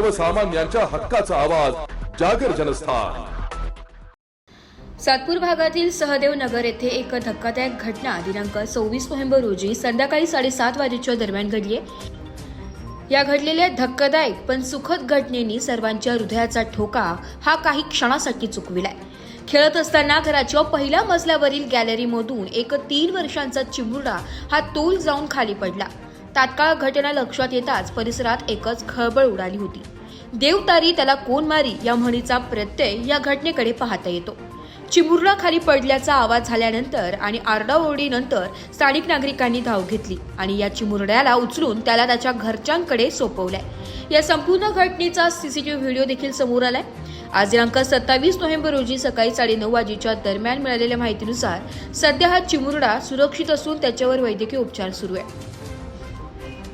सर्वसामान्यांच्या हक्काचा आवाज जागर जनस्थान. सातपूर भागातील सहदेव नगर येथे एक धक्कादायक घटना. दिनांक सव्वीस नोव्हेंबर रोजी संध्याकाळी साडेसात वाजेच्या दरम्यान घडली या घडलेल्या धक्कादायक पण सुखद घटनेनी सर्वांच्या हृदयाचा ठोका हा काही क्षणासाठी चुकविलाय. खेळत असताना घराच्या पहिल्या मजल्यावरील गॅलरीमधून एक तीन वर्षांचा चिमुरडा हा तोल जाऊन खाली पडला. तात्काळ घटना लक्षात येताच परिसरात एकच खळबळ उडाली होती. देवतारी त्याला कोण मारी या म्हणीचा प्रत्यय या घटनेकडे पाहता येतो. चिमुरला खाली पडल्याचा आवाज झाल्यानंतर आणि आरडाओरडीनंतर स्थानिक नागरिकांनी धाव घेतली आणि या चिमुरड्याला उचलून त्याला त्याच्या घरच्यांकडे सोपवलंय. या संपूर्ण घटनेचा सीसीटीव्ही व्हिडिओ देखील समोर आलाय. आज दिनांक सत्तावीस नोव्हेंबर रोजी सकाळी साडेनऊ वाजेच्या दरम्यान मिळालेल्या माहितीनुसार सध्या हा चिमुरडा सुरक्षित असून त्याच्यावर वैद्यकीय उपचार सुरू आहे.